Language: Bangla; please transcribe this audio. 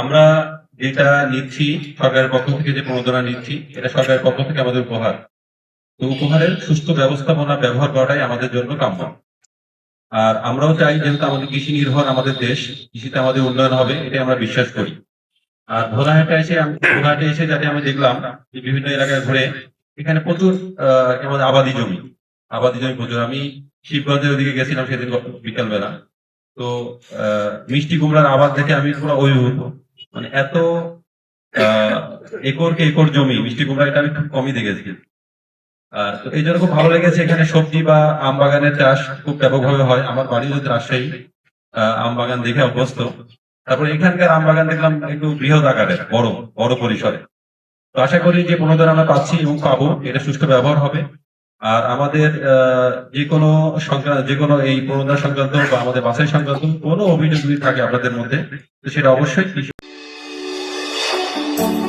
আমরা যেটা নিচ্ছি সরকারের পক্ষ থেকে যে প্রণোদনা নিচ্ছি, এটা সরকারের পক্ষ থেকে আমাদের উপহার। তো উপহারের সুস্থ ব্যবস্থাপনা ব্যবহার করাটাই আমাদের জন্য কাম্য। আর আমরাও চাই যেহেতু আমাদের কৃষি নির্ভর আমাদের দেশ, কৃষিতে আমাদের উন্নয়ন হবে, এটাই আমরা বিশ্বাস করি। আর ভোলাহাটে এসে আমি ভোলাহাটে এসে যাতে আমি দেখলাম যে বিভিন্ন এলাকায় ঘুরে এখানে প্রচুর আমাদের আবাদি জমি আবাদি জমি প্রচুর। আমি শিবগঞ্জের ওদিকে গেছিলাম সেদিন বিকাল বেলা তো মিষ্টি কুমড়ার আবাদ দেখে আমি পুরো অভিভূত। মানে এত একরকে একর জমি, মিষ্টি কুমড়া এটা আমি খুব কমই দেখেছি। তো এই জন্য খুব ভালো লেগেছে এখানে সবজি বা আম বাগানের চাষ খুব ব্যাপকভাবে হয়। আমার বাড়ি যদি রাজশাহী আম বাগান দেখে অভ্যস্ত। তারপরে এখানকার আম বাগান দেখলাম একটু বৃহৎ আকারের, বড় বড় পরিসরে। তো আশা করি যে প্রণোদনা আমরা পাচ্ছি এবং পাবো, এটা সুষ্ঠু ব্যবহার হবে। আর আমাদের যে কোনো সংক্রান্ত, যে কোনো এই প্রণোদনা সংক্রান্ত বা আমাদের বাছাই সংক্রান্ত কোনো অভিযোগ যদি থাকে আপনাদের মধ্যে, তো সেটা অবশ্যই Thank you.